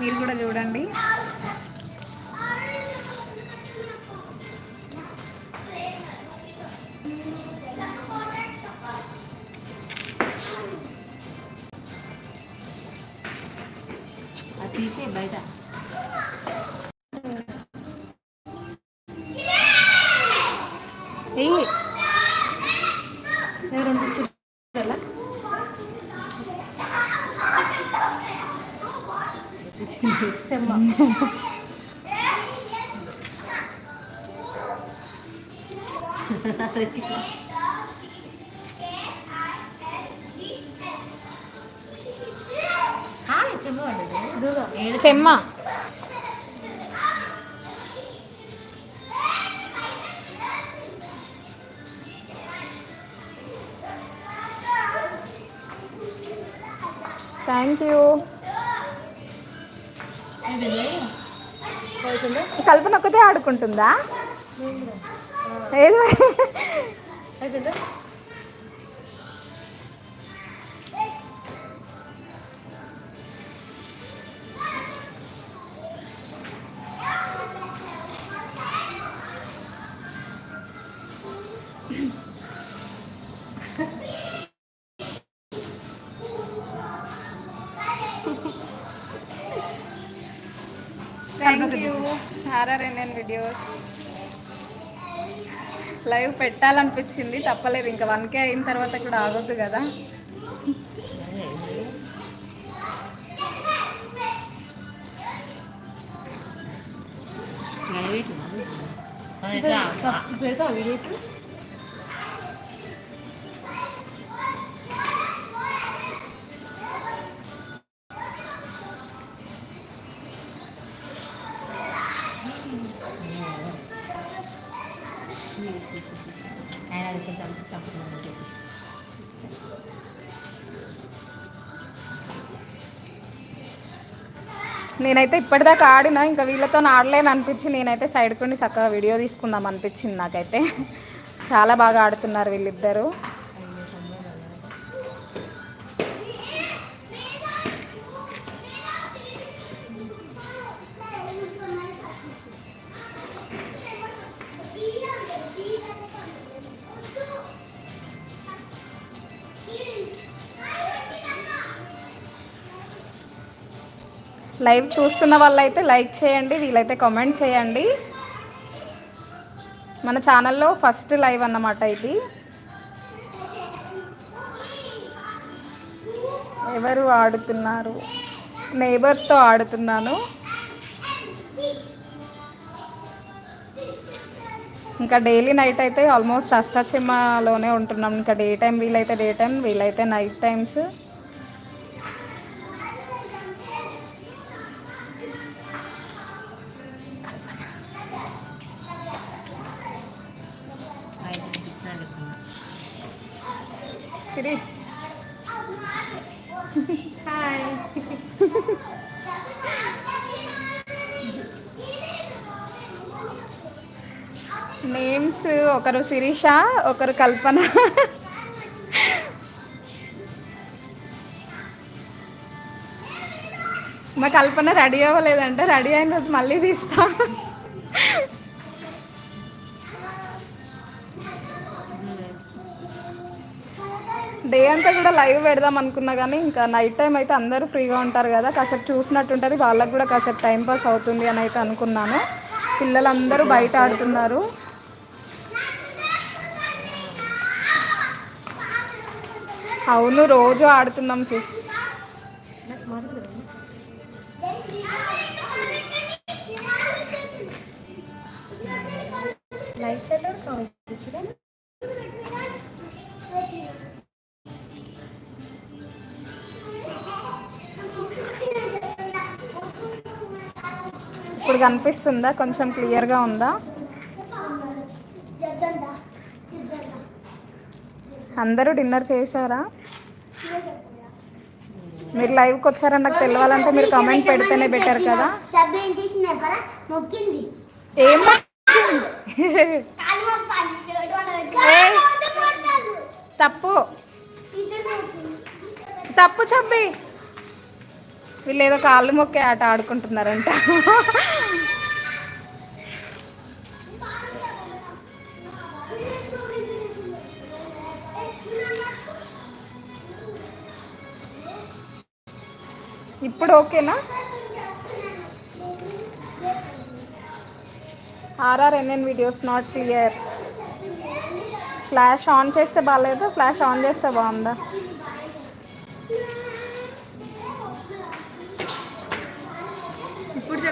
మీరు కూడా చూడండి. తీసే బయట. ചെമ്മ. ചെമ്മ താങ്ക് യു కల్పన ఒక్కతే ఆడుకుంటుందా? ఏది? Thank you R R N N videos live పెట్టాలనిపించింది తప్పలేదు. ఇంకా వన్ కే అయిన తర్వాత కూడా ఆగొద్దు కదా. పెడతావు వీడియో. ఆయన అది కొంచెం సంపూర్ణంగా చెప్పి నేనైతే ఇప్పటిదాకా ఆడినా ఇంకా వీళ్ళతో ఆడలేను అనిపించి నేనైతే సైడ్ కొండి చక్కగా వీడియో తీసుకుందాం అనిపించింది నాకైతే. చాలా బాగా ఆడుతున్నారు వీళ్ళిద్దరూ. లైవ్ చూస్తున్న వాళ్ళైతే లైక్ చేయండి వీలైతే కామెంట్ చేయండి. మన ఛానల్లో ఫస్ట్ లైవ్ అన్నమాట ఇది. ఎవరు ఆడుతున్నారు? నేబర్స్తో ఆడుతున్నాను. ఇంకా డైలీ నైట్ అయితే ఆల్మోస్ట్ అష్టాచెమ్మలోనే ఉంటున్నాం. ఇంకా డే టైం వీలైతే డే టైం వీలైతే night times Siri hi names ఒకరు శిరీష ఒకరు కల్పన. మా కల్పన రెడీ అవ్వలేదంటే. రెడీ అయిన రోజు మళ్ళీ తీస్తా. డే అంతా కూడా లైవ్ పెడదాం అనుకున్నా కానీ ఇంకా నైట్ టైం అయితే అందరూ ఫ్రీగా ఉంటారు కదా. కాసేపు చూసినట్టు ఉంటుంది వాళ్ళకు కూడా కాసేపు టైంపాస్ అవుతుంది అని అయితే అనుకున్నాను. పిల్లలందరూ బయట ఆడుతున్నారు. అవును రోజు ఆడుతున్నాం సిస్ ఇప్పుడు కనిపిస్తుందా? కొంచెం క్లియర్గా ఉందా? అందరూ డిన్నర్ చేశారా? మీరు లైవ్కి వచ్చారని నాకు తెలియాలంటే మీరు కామెంట్ పెడితేనే బెటర్ కదా. సబ్బు ఏం తప్పు. తప్పు మొక్కింది వీళ్ళు ఏదో కాళ్ళు మొక్కే ఆట ఆడుకుంటున్నారంట. ఇప్పుడు ఓకేనా? R R N N videos not clear flash on చేస్తే బాగాలేదు ఫ్లాష్ ఆన్ చేస్తే బాగుందా?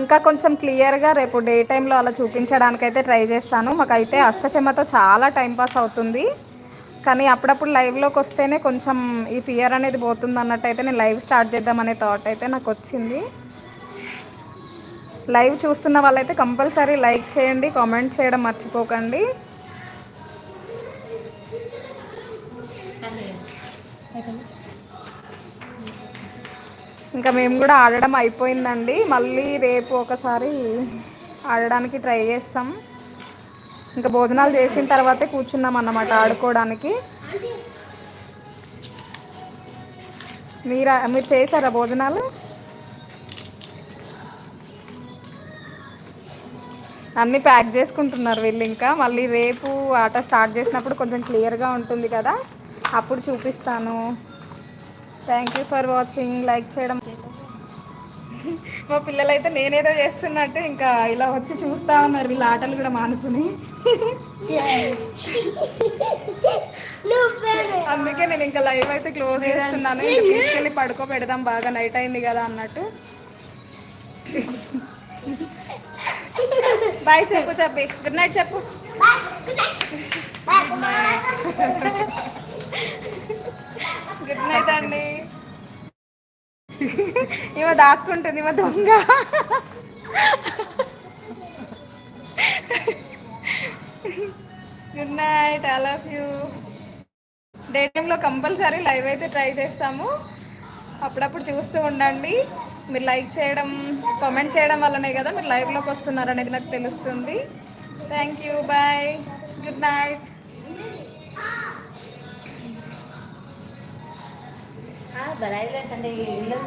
ఇంకా కొంచెం క్లియర్గా రేపు డే టైంలో అలా చూపించడానికైతే ట్రై చేస్తాను. మాకైతే అష్టచమ్మతో చాలా టైం పాస్ అవుతుంది. కానీ అప్పుడప్పుడు లైవ్లోకి వస్తేనే కొంచెం ఈ ఫియర్ అనేది పోతుంది అన్నట్టు అయితే నేను లైవ్ స్టార్ట్ చేద్దామనే థాట్ అయితే నాకు వచ్చింది. లైవ్ చూస్తున్న వాళ్ళైతే కంపల్సరీ లైక్ చేయండి కామెంట్ చేయడం మర్చిపోకండి. ఇంకా మేము కూడా ఆడడం అయిపోయిందండి. మళ్ళీ రేపు ఒకసారి ఆడడానికి ట్రై చేస్తాం. ఇంకా భోజనాలు చేసిన తర్వాతే కూర్చున్నాం అన్నమాట ఆడుకోవడానికి. మీరా మీరు చేశారా భోజనాలు? అన్నీ ప్యాక్ చేసుకుంటున్నారు వీళ్ళు ఇంకా. మళ్ళీ రేపు ఆట స్టార్ట్ చేసినప్పుడు కొంచెం క్లియర్గా ఉంటుంది కదా. అప్పుడు చూపిస్తాను. Thank you for watching like చేయడం మా పిల్లలైతే నేనేదో చేస్తున్నట్టు ఇంకా ఇలా వచ్చి చూస్తా ఉన్నారు వీళ్ళ ఆటలు కూడా మానుకుని. అందుకే నేను ఇంకా లైవ్ అయితే క్లోజ్ చేస్తున్నాను. ఇంకా తీసుకెళ్ళి పడుకో పెడదాం బాగా నైట్ అయింది కదా అన్నట్టు. బాయ్ చెప్పు చెప్పి. గుడ్ నైట్ చెప్పు. గుడ్ నైట్ అండి. ఈమె దాక్కుంటుంది ఈమె దొంగ. Good night I love you day టైంలో కంపల్సరీ లైవ్ అయితే ట్రై చేస్తాము. అప్పుడప్పుడు చూస్తూ ఉండండి. మీరు లైక్ చేయడం కామెంట్ చేయడం వల్లనే కదా మీరు లైవ్లోకి వస్తున్నారు అనేది నాకు తెలుస్తుంది. Thank you bye good night ಹಾಂ ಬರಾಯಿಲ್ಲ ಕಂಡೆ ಎಲ್ಲರೂ